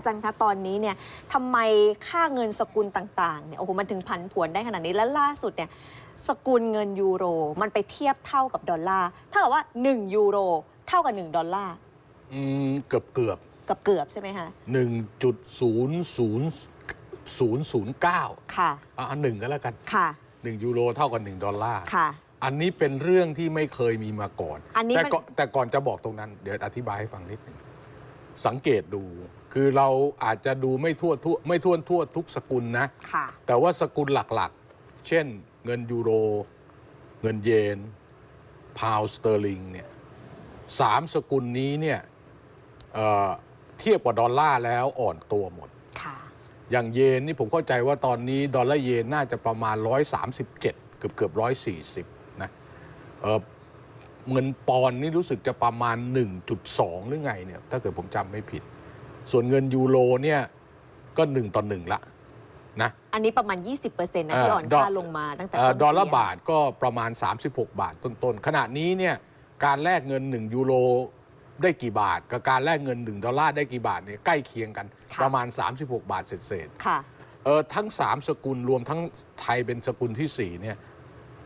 อาจารย์คะตอนนี้เนี่ยทำไมค่าเงินสกุลต่างๆเนี่ยโอ้โหมันถึงผันผวนได้ขนาดนี้และล่าสุดเนี่ยสกุลเงินยูโร มันไปเทียบเท่ากับดอลลาร์เท่ากับว่า 1 ยูโร เท่ากับ 1 ดอลลาร์อืมเกือบเกือบกับเกือบใช่ไหมคะหนึ่งจุดศูนย์ศูนย์ศูนย์ศูนย์เก้าค่ะอะหนึ่งก็แล้วกันค่ะหนึ่งยูโรเท่ากับหนึ่งดอลลาร์ ค่ะ อันนี้เป็นเรื่องที่ไม่เคยมีมาก่อน อันนี้แต่มัน ก่อนแต่ก่อนจะบอกตรงนั้น เดี๋ยวอธิบายให้ฟังนิดหนึ่ง สังเกตดู คือเราอาจจะดูไม่ทั่วทั่วไม่ทั่วทั่วทุกสกุลนะ ค่ะ แต่ว่าสกุลหลักๆ เช่นเงินยูโร เงินเยน พาวสเตอร์ลิงเนี่ยสามสกุลนี้เนี่ยเอ่อเทียบกับดอลลาร์แล้วอ่อนตัวหมด ค่ะ อย่างเยนนี่ผมเข้าใจว่าตอนนี้ดอลลาร์เยนน่าจะประมาณ 137 เกือบเกือบ140 นะเอ่อ เงินปอนด์นี่รู้สึกจะประมาณ 1.2 หรือไงเนี่ยถ้าเกิดผมจำไม่ผิด ส่วนเงินยูโรเนี่ยก็1ต่อ1ละนะอันนี้ประมาณ 20%นะที่อ่อนดอค่าลงมาตั้งแต่เอ่อต้นปีดอลลาร์บาทก็ประมาณ 36 บาทต้นๆ ขณะนี้เนี่ยการแลกเงิน 1 ยูโรได้กี่บาท กับการแลกเงิน 1 ดอลลาร์ได้กี่บาทเนี่ยใกล้เคียงกัน ประมาณ 36 บาทเศษๆค่ะเออทั้งสามสกุลรวมทั้งไทยเป็นสกุลที่สี่เนี่ย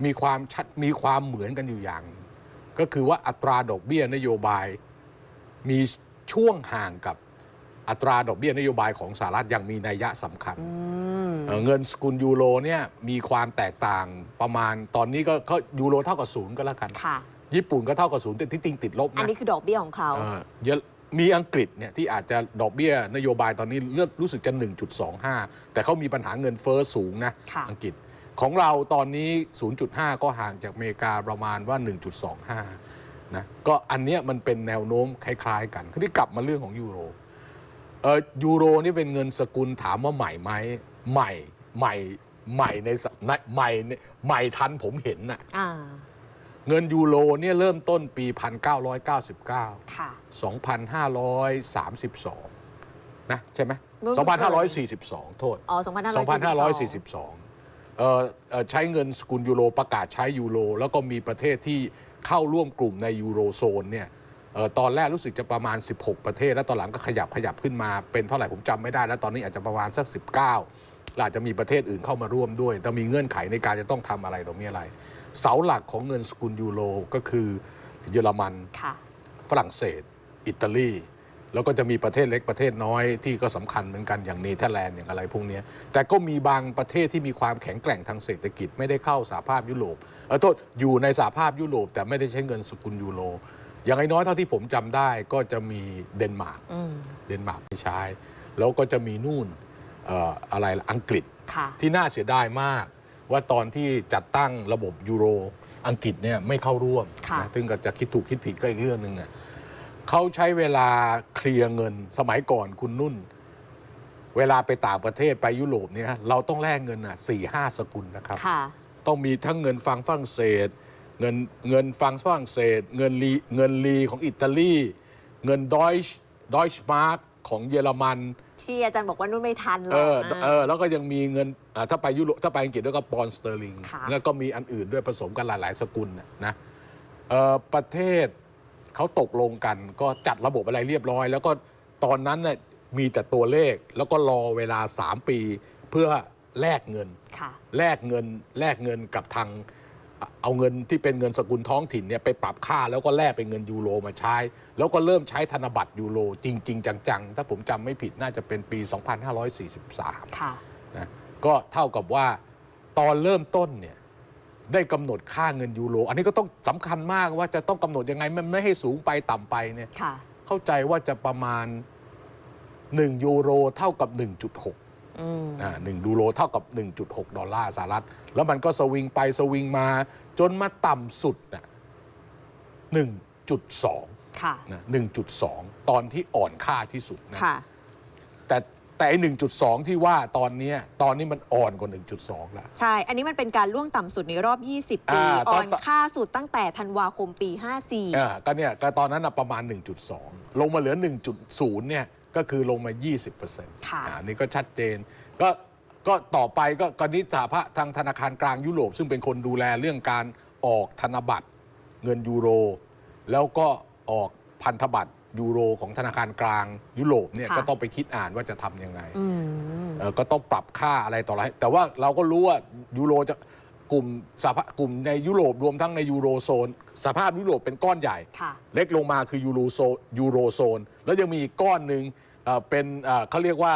มีความชัดมีความเหมือนกันอยู่อย่างหนึ่ง ก็คือว่าอัตราดอกเบี้ยนโยบายมีช่วงห่างกับอัตราดอกเบี้ยนโยบายของสหรัฐอย่างมีนัยยะสำคัญเอ่อเงินสกุลยูโรเนี่ยมีความแตกต่างประมาณตอนนี้ก็ก็ยูโรเท่ากับศูนย์ก็แล้วกันค่ะญี่ปุ่นก็เท่ากับศูนย์แต่ที่ติงติดลบอันนะนี้คือดอกเบี้ยของเขาเอ่อเยอะมีอังกฤษเนี่ยที่อาจจะดอกเบี้ยนโยบายตอนนี้เลือกรู้สึกจะ1.25 แต่เขามีปัญหาเงินเฟอ้อสูงนะค่ะอังกฤษ ของเราตอนนี้ 0.5 ก็ห่างจากอเมริกาประมาณว่า 1.25 นะ ก็อันเนี้ยมันเป็นแนวโน้มคล้ายๆกันที่กลับมาเรื่องของยูโร เออยูโรนี่เป็นเงินสกุลถามว่าใหม่ไหมใหม่ใหม่ใหม่ในสในใหม่ในใหม่ทันผมเห็นน่ะอ่าเงินยูโรเนี่ยเริ่มต้นปี 1999ค่ะ2,532 นะ ใช่ไหมนู่นคือ2,542 โทษ อ๋อ 2542 ใช้เงินสกุลยูโรประกาศใช้ยูโรแล้วก็มีประเทศที่เข้าร่วมกลุ่มในยูโรโซนเนี่ยเอ่อตอนแรกรู้สึกจะประมาณ 16 ประเทศ แล้วตอนหลังก็ขยับขยับขึ้นมาเป็นเท่าไหร่ผมจำไม่ได้ แล้วตอนนี้อาจจะประมาณสัก 19และอาจจะมีประเทศอื่นเข้ามาร่วมด้วยแต่มีเงื่อนไขในการจะต้องทำอะไรตรงนี้อะไร เสาหลักของเงินสกุลยูโรก็คือเยอรมันค่ะฝรั่งเศส อิตาลี แล้วก็จะมีประเทศเล็กประเทศน้อยที่ก็สำคัญเหมือนกันอย่างเนเธอร์แลนด์อย่างอะไรพวกเนี้ยแต่ก็มีบางประเทศที่มีความแข็งแกร่งทางเศรษฐกิจ ไม่ได้เข้าสหภาพยุโรปเออโทษอยู่ในสหภาพยุโรป แต่ไม่ได้ใช้เงินสกุลยูโรอย่างน้อยๆเท่าที่ผมจำได้ก็จะมีเดนมาร์กอืมเดนมาร์กไม่ใช้แล้วก็จะมีนู่นเอ่ออะไรล่ะอังกฤษค่ะที่น่าเสียดายมาก ว่าตอนที่จัดตั้งระบบยูโรอังกฤษเนี่ยไม่เข้าร่วมค่ะนะซึ่งก็จะคิดถูกคิดผิดก็อีกเรื่องหนึ่งอะ เขาใช้เวลาเคลียร์เงินสมัยก่อนคุณนุ่น เวลาไปต่างประเทศไปยุโรปเนี่ยเราต้องแลกเงินอะสี่ห้าสกุลนะครับ ค่ะ ต้องมีทั้งเงินฟังฝรั่งเศส เงินเงินฟังฝรั่งเศส เงินลีเงินลีของอิตาลีเงินดอยช์ดอยช์มาร์กของเยอรมัน ที่อาจารย์บอกว่านุ่นไม่ทันหรเออกอเออแล้วก็ยังมีเงินอ่าถ้าไปยุโรปถ้าไปอังกฤษด้วยก็ปอนด์สเตอร์ลิงค่ะ แล้วก็มีอันอื่นด้วยผสมกันหลาย ๆ สกุลน่ะนะเออประเทศ เขาตกลงกันก็จัดระบบอะไรเรียบร้อย แล้วก็ตอนนั้นน่ะมีแต่ตัวเลขแล้วก็รอเวลา 3 ปี เพื่อแลกเงินค่ะแลกเงินแลกเงินกับทางอะเอาเงินที่เป็นเงินสกุลท้องถิ่นเนี่ยไปปรับค่าแล้วก็แลกเป็นเงินยูโรมาใช้ แล้วก็เริ่มใช้ธนบัตรยูโรจริง ๆ จังๆ ถ้าผมจำไม่ผิดน่าจะเป็นปี 2543ค่ะนะก็เท่ากับว่าตอนเริ่มต้นเนี่ย ได้กำหนดค่าเงินยูโร อันนี้ก็ต้องสำคัญมากว่าจะต้องกำหนดยังไงมันไม่ให้สูงไปต่ำไปเนี่ยค่ะเข้าใจว่าจะประมาณ 1 ยูโรเท่ากับ 1.6อืมอ่าหนึ่งยูโรเท่ากับ 1.6 ดอลลาร์สหรัฐ แล้วมันก็สวิงไปสวิงมา จนมาต่ำสุดน่ะ1.2ค่ะนะ1.2 ตอนที่อ่อนค่าที่สุดนะค่ะ แต่แต่ไอ้1.2 ที่ว่าตอนเนี้ยตอนนี้มันอ่อนกว่า 1.2 แล้ว ใช่ อันนี้มันเป็นการล่วงต่ำสุดในรอบ 20 ปี อ่าตอ่ออนน ค่าสุดตั้งแต่ธันวาคมปี54อ่าก็เนี่ยก็ตอนนั้นนะประมาณ 1.2 ลงมาเหลือ 1.0 เนี่ย ก็คือลงมา 20%ค่ะอ่านี่ก็ชัดเจน ก็ก็ต่อไปก็กนิษฐาพะทางธนาคารกลางยุโรป ซึ่งเป็นคนดูแลเรื่องการออกธนบัตร เงินยูโร แล้วก็ออกพันธบัตร ยูโรของธนาคารกลางยุโรปเนี่ยค่ะก็ต้องไปคิดอ่านว่าจะทำยังไงอืมเอ่อก็ต้องปรับค่าอะไรต่ออะไร แต่ว่าเราก็รู้ว่ายูโรจะกลุ่มสภากลุ่มในยุโรปรวมทั้งในยูโรโซน สภาพยุโรปเป็นก้อนใหญ่ ค่ะ เล็กลงมาคือยูโรโซยูโรโซน แล้วยังมีอีกก้อนหนึ่งเอ่อเป็นเอ่อเขาเรียกว่า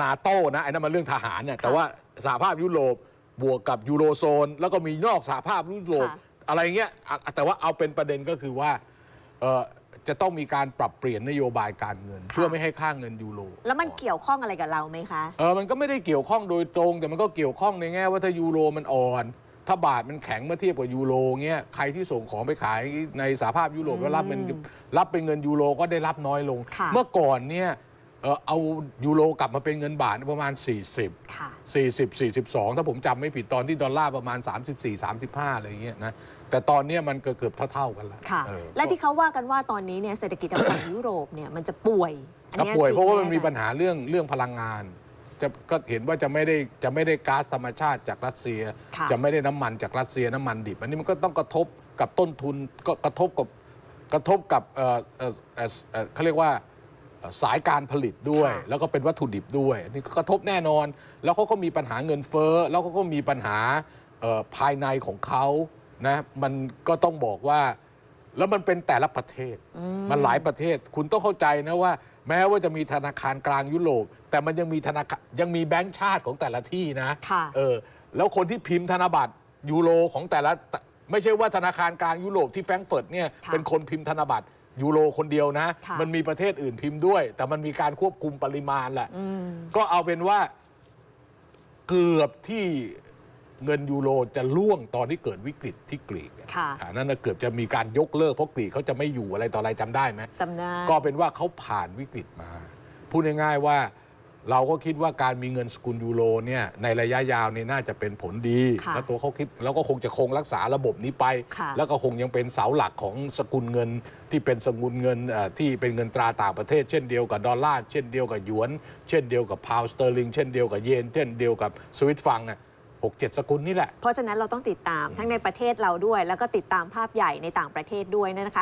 นาโต้นะไอ้นั่นมันเรื่องทหารเนี่ยแต่ว่าสหภาพยุโรปบวกกับยูโรโซน แล้วก็มีนอกสหภาพยุโรปค่ะ อะไรเงี้ยอะแต่ว่าเอาเป็นประเด็นก็คือว่าเอ่อ จะต้องมีการปรับเปลี่ยนนโยบายการเงิน เพื่อไม่ให้ค่าเงินยูโรแล้วมันเกี่ยวข้องอะไรกับเราไหมคะเออมันก็ไม่ได้เกี่ยวข้องโดยตรง แต่มันก็เกี่ยวข้องในแง่ว่าถ้ายูโรมันอ่อน ถ้าบาทมันแข็งเมื่อเทียบกับยูโรเงี้ยใครที่ส่งของไปขายในสหภาพยุโรปแล้วรับเงินรับเป็นเงินยูโรก็ได้รับน้อยลงค่ะเมื่อก่อนเนี่ย เออเอายูโรกลับมาเป็นเงินบาทประมาณ 40 ค่ะ 40 42 ถ้าผมจำไม่ผิดตอนที่ดอลลาร์ประมาณ 34 35 อะไรเงี้ยนะ แต่ตอนเนี้ยมันเกือบๆเท่าๆกันแล้วค่ะ เออและที่เขาว่ากันว่าตอนนี้เนี่ยเศรษฐกิจทางฝั่ง ยุโรปเนี่ยมันจะป่วย อันก็นี้ป่วยจงเพราะว่าไหมันมีอจรย์ปัญหาเรื่องเรื่องพลังงาน จะก็เห็นว่าจะไม่ได้จะไม่ได้ก๊าซธรรมชาติจากรัสเซีย ค่ะ จะไม่ได้น้ำมันจากรัสเซียน้ำมันดิบ อันนี้มันก็ต้องกระทบกับต้นทุนก็กระทบกับกระทบกับเอ่อเอ่อเอ่อเอ่อเขาเรียกว่าเอ่อ สายการผลิตด้วยค่ะแล้วก็เป็นวัตถุดิบด้วยอันนี้ก็กระทบแน่นอน แล้วเขาก็มีปัญหาเงินเฟ้อแล้วเขาก็มีปัญหาเอ่อภายในของเขานะมันก็ต้องบอกว่า แล้วมันเป็นแต่ละประเทศ มันหลายประเทศคุณต้องเข้าใจนะว่า แม้ว่าจะมีธนาคารกลางยุโรปแต่มันยังมีธนาคารยังมีแบงก์ชาติของแต่ละที่นะค่ะเออแล้วคนที่พิมพ์ธนบัตรยูโรของแต่ละ ไม่ใช่ว่าธนาคารกลางยุโรปที่แฟรงก์เฟิร์ตเนี่ยค่ะเป็นคนพิมพ์ธนบัตร ยูโรคนเดียวนะ ค่ะ มันมีประเทศอื่นพิมพ์ด้วย แต่มันมีการควบคุมปริมาณแหละ อืม ก็เอาเป็นว่าเกือบที่เงินยูโรจะล่วงตอนที่เกิดวิกฤตที่กรีกอะค่ะ อ่านั่นนะเกือบจะมีการยกเลิกเพราะกรีกเขาจะไม่อยู่อะไรต่ออะไรจำได้ไหม จำได้ ก็เป็นว่าเขาผ่านวิกฤตมา พูดง่ายๆว่า เราก็คิดว่าการมีเงินสกุลยูโรเนี่ยในระยะยาวเนี่ยน่าจะเป็นผลดี ค่ะแล้วตัวเขาคิดแล้วก็คงจะคงรักษาระบบนี้ไป ค่ะแล้วก็คงยังเป็นเสาหลักของสกุลเงินที่เป็นสกุลเงินเอ่อที่เป็นเงินตราต่างประเทศ เช่นเดียวกับดอลลาร์เช่นเดียวกับหยวน เช่นเดียวกับพาวสเตอร์ลิงเช่นเดียวกับเยนเช่นเดียวกับสวิตฟังอะหกเจ็ดสกุลนี่แหละ เพราะฉะนั้นเราต้องติดตามทั้งในประเทศเราด้วย แล้วก็ติดตามภาพใหญ่ในต่างประเทศด้วยนะคะ